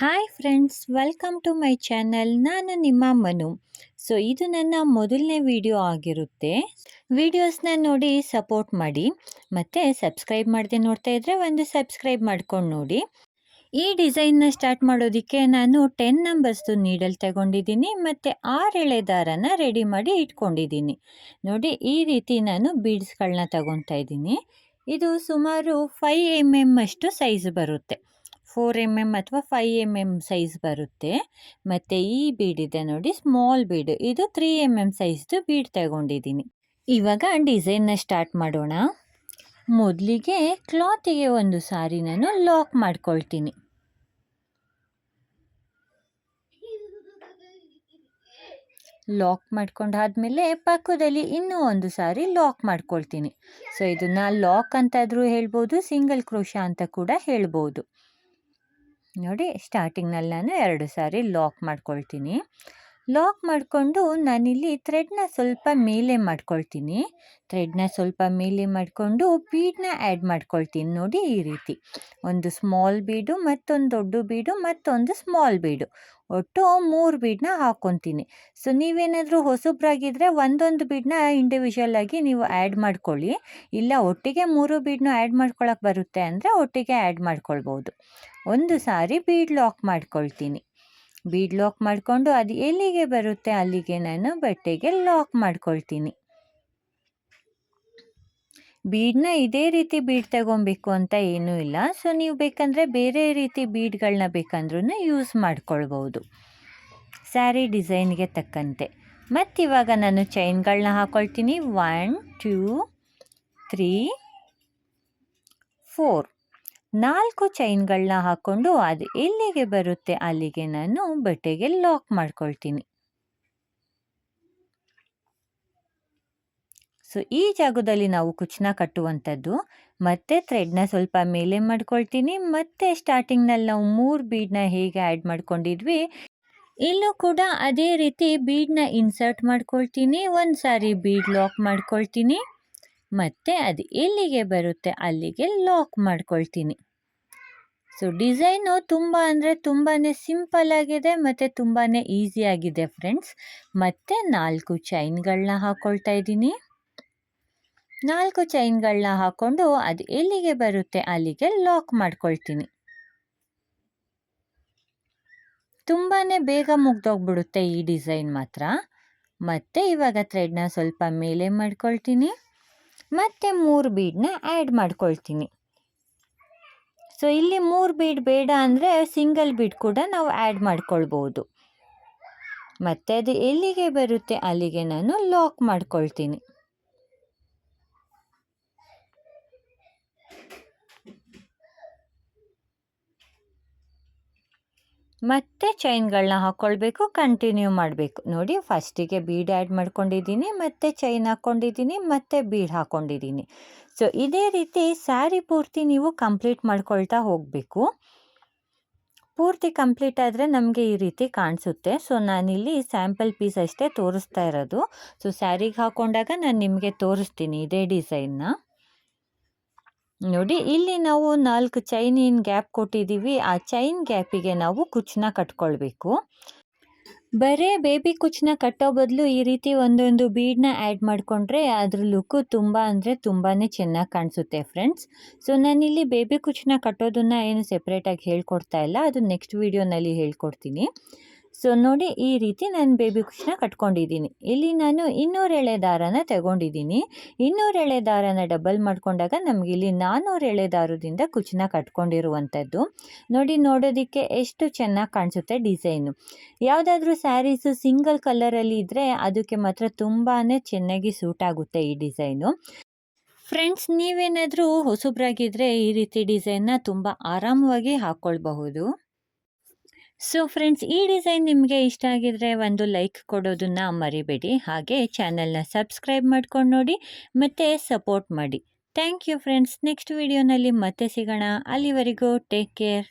Hi friends welcome to my channel ನಾನು ನಿಮ್ಮ Manu. So ಇದು ನನ್ನ ಮೊದಲನೇ ವಿಡಿಯೋ ಆಗಿರುತ್ತೆ. ವಿಡಿಯೋಸ್ನ ನೋಡಿ ಸಪೋರ್ಟ್ ಮಾಡಿ. ಮತ್ತು ಸಬ್ಸ್ಕ್ರೈಬ್ ಮಾಡದೆ ನೋಡ್ತಾ ಇದ್ದರೆ ಒಂದು ಸಬ್ಸ್ಕ್ರೈಬ್ ಮಾಡ್ಕೊಂಡು ನೋಡಿ. ಈ ಡಿಸೈನ್ನ ಸ್ಟಾರ್ಟ್ ಮಾಡೋದಕ್ಕೆ ನಾನು ಟೆನ್ ನಂಬರ್ಸ್ದು ನೀಡಲ್ ತಗೊಂಡಿದ್ದೀನಿ ಮತ್ತು ಆರು ಎಳೆ ದಾರನ ರೆಡಿ ಮಾಡಿ ಇಟ್ಕೊಂಡಿದ್ದೀನಿ. ನೋಡಿ, ಈ ರೀತಿ ನಾನು ಬೀಡ್ಸ್ಗಳನ್ನ ತಗೊತಾ ಇದ್ದೀನಿ. ಇದು ಸುಮಾರು ಫೈ ಎಂ ಎಂ ಅಷ್ಟು ಸೈಜ್ ಬರುತ್ತೆ. ಫೋರ್ ಎಂ ಎಂ ಅಥವಾ ಫೈವ್ ಎಂ ಎಂ ಸೈಜ್ ಬರುತ್ತೆ. ಮತ್ತು ಈ ಬೀಡ್ ಇದೆ ನೋಡಿ ಸ್ಮಾಲ್ ಬೀಡ್ ಇದು ತ್ರೀ ಎಂ ಎಂ ಸೈಜ್ದು ಬೀಡ್ ತಗೊಂಡಿದ್ದೀನಿ. ಇವಾಗ ಡಿಸೈನ್ನ ಸ್ಟಾರ್ಟ್ ಮಾಡೋಣ. ಮೊದಲಿಗೆ ಕ್ಲಾತಿಗೆ ಒಂದು ಸಾರಿ ನಾನು ಲಾಕ್ ಮಾಡ್ಕೊಳ್ತೀನಿ. ಲಾಕ್ ಮಾಡ್ಕೊಂಡಾದ್ಮೇಲೆ ಪಕ್ಕದಲ್ಲಿ ಇನ್ನೂ ಒಂದು ಸಾರಿ ಲಾಕ್ ಮಾಡ್ಕೊಳ್ತೀನಿ. ಸೊ ಇದನ್ನು ಲಾಕ್ ಅಂತಾದರೂ ಹೇಳ್ಬೋದು ಸಿಂಗಲ್ ಕ್ರೋಶ ಅಂತ ಕೂಡ ಹೇಳ್ಬೋದು. ನೋಡಿ ಸ್ಟಾರ್ಟಿಂಗ್ನಲ್ಲಿ ನಾನು ಎರಡು ಸಾರಿ ಲಾಕ್ ಮಾಡ್ಕೊಳ್ತೀನಿ. ಲಾಕ್ ಮಾಡಿಕೊಂಡು ನಾನಿಲ್ಲಿ ಥ್ರೆಡ್ನ ಸ್ವಲ್ಪ ಮೇಲೆ ಮಾಡ್ಕೊಳ್ತೀನಿ. ಥ್ರೆಡ್ನ ಸ್ವಲ್ಪ ಮೇಲೆ ಮಾಡಿಕೊಂಡು ಬೀಡನ್ನ ಆ್ಯಡ್ ಮಾಡ್ಕೊಳ್ತೀನಿ ನೋಡಿ ಈ ರೀತಿ. ಒಂದು ಸ್ಮಾಲ್ ಬೀಡು, ಮತ್ತೊಂದು ದೊಡ್ಡ ಬೀಡು, ಮತ್ತೊಂದು ಸ್ಮಾಲ್ ಬೀಡು. ಒಟ್ಟು ಮೂರು ಬೀಡನ್ನ ಹಾಕ್ಕೊತೀನಿ ಸೊ, ನೀವೇನಾದರೂ ಹೊಸಬ್ರಾಗಿದ್ದರೆ ಒಂದೊಂದು ಬೀಡನ್ನ ಇಂಡಿವಿಜುವಲ್ ಆಗಿ ನೀವು ಆ್ಯಡ್ ಮಾಡ್ಕೊಳ್ಳಿ. ಇಲ್ಲ, ಒಟ್ಟಿಗೆ ಮೂರು ಬೀಡನ್ನ ಆ್ಯಡ್ ಮಾಡ್ಕೊಳಕ್ಕೆ ಬರುತ್ತೆ ಅಂದರೆ ಒಟ್ಟಿಗೆ ಆ್ಯಡ್ ಮಾಡ್ಕೊಳ್ಬೋದು. ಒಂದು ಸಾರಿ ಬೀಡ್ ಲಾಕ್ ಮಾಡ್ಕೊಳ್ತೀನಿ. ಬೀಡ್ ಲಾಕ್ ಮಾಡಿಕೊಂಡು ಅದು ಎಲ್ಲಿಗೆ ಬರುತ್ತೆ ಅಲ್ಲಿಗೆ ನಾನು ಬಟ್ಟೆಗೆ ಲಾಕ್ ಮಾಡ್ಕೊಳ್ತೀನಿ. ಬೀಡನ್ನ ಇದೇ ರೀತಿ ಬೀಡ್ ತಗೊಬೇಕು ಅಂತ ಏನೂ ಇಲ್ಲ. ಸೊ, ನೀವು ಬೇಕಂದರೆ ಬೇರೆ ರೀತಿ ಬೀಡ್ಗಳನ್ನ ಬೇಕಂದ್ರೂ ಯೂಸ್ ಮಾಡ್ಕೊಳ್ಬೋದು. ಸ್ಯಾರಿ ಡಿಸೈನ್ಗೆ ತಕ್ಕಂತೆ. ಮತ್ತಿವಾಗ ನಾನು ಚೈನ್ಗಳನ್ನ ಹಾಕ್ಕೊಳ್ತೀನಿ ಒನ್, ಟೂ, ತ್ರೀ, ಫೋರ್. ನಾಲ್ಕು ಚೈನ್ಗಳನ್ನ ಹಾಕ್ಕೊಂಡು ಅದು ಎಲ್ಲಿಗೆ ಬರುತ್ತೆ ಅಲ್ಲಿಗೆ ನಾನು ಬಟ್ಟೆಗೆ ಲಾಕ್ ಮಾಡ್ಕೊಳ್ತೀನಿ. ಸೊ, ಈ ಜಾಗದಲ್ಲಿ ನಾವು ಕುಚ್ಚನ ಕಟ್ಟುವಂಥದ್ದು, ಮತ್ತೆ ಥ್ರೆಡ್ನ ಸ್ವಲ್ಪ ಮೇಲೆ ಮಾಡ್ಕೊಳ್ತೀನಿ, ಮತ್ತೆ ಸ್ಟಾರ್ಟಿಂಗ್ನಲ್ಲಿ ನಾವು ಮೂರು ಬೀಡನ್ನ ಹೇಗೆ ಆ್ಯಡ್ ಮಾಡ್ಕೊಂಡಿದ್ವಿ, ಇಲ್ಲೂ ಕೂಡ ಅದೇ ರೀತಿ ಬೀಡನ್ನ ಇನ್ಸರ್ಟ್ ಮಾಡ್ಕೊಳ್ತೀನಿ ಒಂದು ಸಾರಿ ಬೀಡ್ ಲಾಕ್ ಮಾಡ್ಕೊಳ್ತೀನಿ. ಮತ್ತು ಅದು ಎಲ್ಲಿಗೆ ಬರುತ್ತೆ ಅಲ್ಲಿಗೆ ಲಾಕ್ ಮಾಡ್ಕೊಳ್ತೀನಿ. ಸೊ ಡಿಸೈನು ತುಂಬ ಅಂದರೆ ತುಂಬಾ ಸಿಂಪಲ್ ಆಗಿದೆ ಮತ್ತು ತುಂಬಾ ಈಸಿಯಾಗಿದೆ ಫ್ರೆಂಡ್ಸ್ ಮತ್ತು ನಾಲ್ಕು ಚೈನ್ಗಳನ್ನ ಹಾಕ್ಕೊಳ್ತಾ ಇದ್ದೀನಿ. ನಾಲ್ಕು ಚೈನ್ಗಳನ್ನ ಹಾಕ್ಕೊಂಡು ಅದು ಎಲ್ಲಿಗೆ ಬರುತ್ತೆ ಅಲ್ಲಿಗೆ ಲಾಕ್ ಮಾಡ್ಕೊಳ್ತೀನಿ. ತುಂಬಾ ಬೇಗ ಮುಗ್ದೋಗ್ಬಿಡುತ್ತೆ ಈ ಡಿಸೈನ್ ಮಾತ್ರ. ಮತ್ತೆ ಇವಾಗ ಥ್ರೆಡ್ನ ಸ್ವಲ್ಪ ಮೇಲೆ ಮಾಡ್ಕೊಳ್ತೀನಿ. ಮತ್ತು ಮೂರು ಬೀಡನ್ನ ಆ್ಯಡ್ ಮಾಡ್ಕೊಳ್ತೀನಿ. ಸೊ ಇಲ್ಲಿ ಮೂರು ಬೀಡ್ ಬೇಡ ಅಂದರೆ ಸಿಂಗಲ್ ಬೀಡ್ ಕೂಡ ನಾವು ಆ್ಯಡ್ ಮಾಡ್ಕೊಳ್ಬೋದು. ಮತ್ತು ಅದು ಎಲ್ಲಿಗೆ ಬರುತ್ತೆ ಅಲ್ಲಿಗೆ ನಾನು ಲಾಕ್ ಮಾಡ್ಕೊಳ್ತೀನಿ. ಮತ್ತೆ ಚೈನ್ಗಳನ್ನ ಹಾಕ್ಕೊಳ್ಬೇಕು ಕಂಟಿನ್ಯೂ ಮಾಡಬೇಕು. ನೋಡಿ ಫಸ್ಟಿಗೆ ಬೀಡ್ ಆ್ಯಡ್ ಮಾಡ್ಕೊಂಡಿದ್ದೀನಿ, ಮತ್ತು ಚೈನ್ ಹಾಕ್ಕೊಂಡಿದ್ದೀನಿ ಮತ್ತೆ ಬೀಡ್ ಹಾಕ್ಕೊಂಡಿದ್ದೀನಿ ಸೊ ಇದೇ ರೀತಿ ಸ್ಯಾರಿ ಪೂರ್ತಿ ನೀವು ಕಂಪ್ಲೀಟ್ ಮಾಡ್ಕೊಳ್ತಾ ಹೋಗಬೇಕು. ಪೂರ್ತಿ ಕಂಪ್ಲೀಟ್ ಆದರೆ ನಮಗೆ ಈ ರೀತಿ ಕಾಣಿಸುತ್ತೆ. ಸೊ ನಾನಿಲ್ಲಿ ಸ್ಯಾಂಪಲ್ ಪೀಸ್ ಅಷ್ಟೇ ತೋರಿಸ್ತಾ ಇರೋದು. ಸೊ ಸ್ಯಾರಿಗೆ ಹಾಕ್ಕೊಂಡಾಗ ನಾನು ನಿಮಗೆ ತೋರಿಸ್ತೀನಿ ಇದೇ ಡಿಸೈನ್ನ ನೋಡಿ, ಇಲ್ಲಿ ನಾವು ನಾಲ್ಕು ಚೈನಿನ ಗ್ಯಾಪ್ ಕೊಟ್ಟಿದ್ದೀವಿ. ಆ ಚೈನ್ ಗ್ಯಾಪಿಗೆ ನಾವು ಕುಚ್ಚನ್ನ ಕಟ್ಕೊಳ್ಬೇಕು. ಬರೇ ಬೇಬಿ ಕುಚ್ಚನ್ನ ಕಟ್ಟೋ ಬದಲು ಈ ರೀತಿ ಒಂದೊಂದು ಬೀಡನ್ನ ಆ್ಯಡ್ ಮಾಡಿಕೊಂಡ್ರೆ ಅದ್ರ ಲುಕ್ಕು ತುಂಬ ಅಂದರೆ ತುಂಬಾ ಚೆನ್ನಾಗಿ ಕಾಣಿಸುತ್ತೆ ಫ್ರೆಂಡ್ಸ್. ಸೊ, ನಾನಿಲ್ಲಿ ಬೇಬಿ ಕುಚ್ಚನ್ನ ಕಟ್ಟೋದನ್ನು ಏನು ಸೆಪ್ರೇಟಾಗಿ ಹೇಳ್ಕೊಡ್ತಾ ಇಲ್ಲ. ಅದು ನೆಕ್ಸ್ಟ್ ವೀಡಿಯೋನಲ್ಲಿ ಹೇಳ್ಕೊಡ್ತೀನಿ. ಸೊ ನೋಡಿ, ಈ ರೀತಿ ನಾನು ಬೇಬಿ ಕುಚ್ಚನ್ನ ಕಟ್ಕೊಂಡಿದ್ದೀನಿ. ಇಲ್ಲಿ ನಾನು ಇನ್ನೂರು ಎಳೆ ದಾರನ ತಗೊಂಡಿದ್ದೀನಿ. ಇನ್ನೂರು ಎಳೆ ದಾರನ ಡಬಲ್ ಮಾಡ್ಕೊಂಡಾಗ ನಮಗೆ ಇಲ್ಲಿ ನಾನ್ನೂರು ಎಳೆ ದಾರದಿಂದ ಕುಚ್ಚನ್ನ ಕಟ್ಕೊಂಡಿರುವಂಥದ್ದು. ನೋಡಿ, ನೋಡೋದಕ್ಕೆ ಎಷ್ಟು ಚೆನ್ನಾಗಿ ಕಾಣಿಸುತ್ತೆ ಡಿಸೈನು ಯಾವುದಾದ್ರೂ ಸ್ಯಾರೀಸು ಸಿಂಗಲ್ ಕಲರಲ್ಲಿ ಇದ್ದರೆ ಅದಕ್ಕೆ ಮಾತ್ರ ತುಂಬಾ ಚೆನ್ನಾಗಿ ಸೂಟ್ ಆಗುತ್ತೆ ಈ ಡಿಸೈನು ಫ್ರೆಂಡ್ಸ್ ನೀವೇನಾದರೂ ಹೊಸಬ್ರಾಗಿದ್ದರೆ ಈ ರೀತಿ ಡಿಸೈನ್ನ ತುಂಬ ಆರಾಮವಾಗಿ ಹಾಕ್ಕೊಳ್ಬಹುದು ಸೊ ಫ್ರೆಂಡ್ಸ್ ಈ ಡಿಸೈನ್ ನಿಮಗೆ ಇಷ್ಟ ಆಗಿದ್ರೆ ಒಂದು ಲೈಕ್ ಕೊಡೋದನ್ನು ಮರಿಬೇಡಿ. ಹಾಗೆ ಚಾನೆಲ್ನ ಸಬ್ಸ್ಕ್ರೈಬ್ ಮಾಡ್ಕೊಂಡು ನೋಡಿ, ಮತ್ತು ಸಪೋರ್ಟ್ ಮಾಡಿ. ಥ್ಯಾಂಕ್ ಯು ಫ್ರೆಂಡ್ಸ್ ನೆಕ್ಸ್ಟ್ ವಿಡಿಯೋನಲ್ಲಿ ಮತ್ತೆ ಸಿಗೋಣ. ಅಲ್ಲಿವರೆಗೂ ಟೇಕ್ ಕೇರ್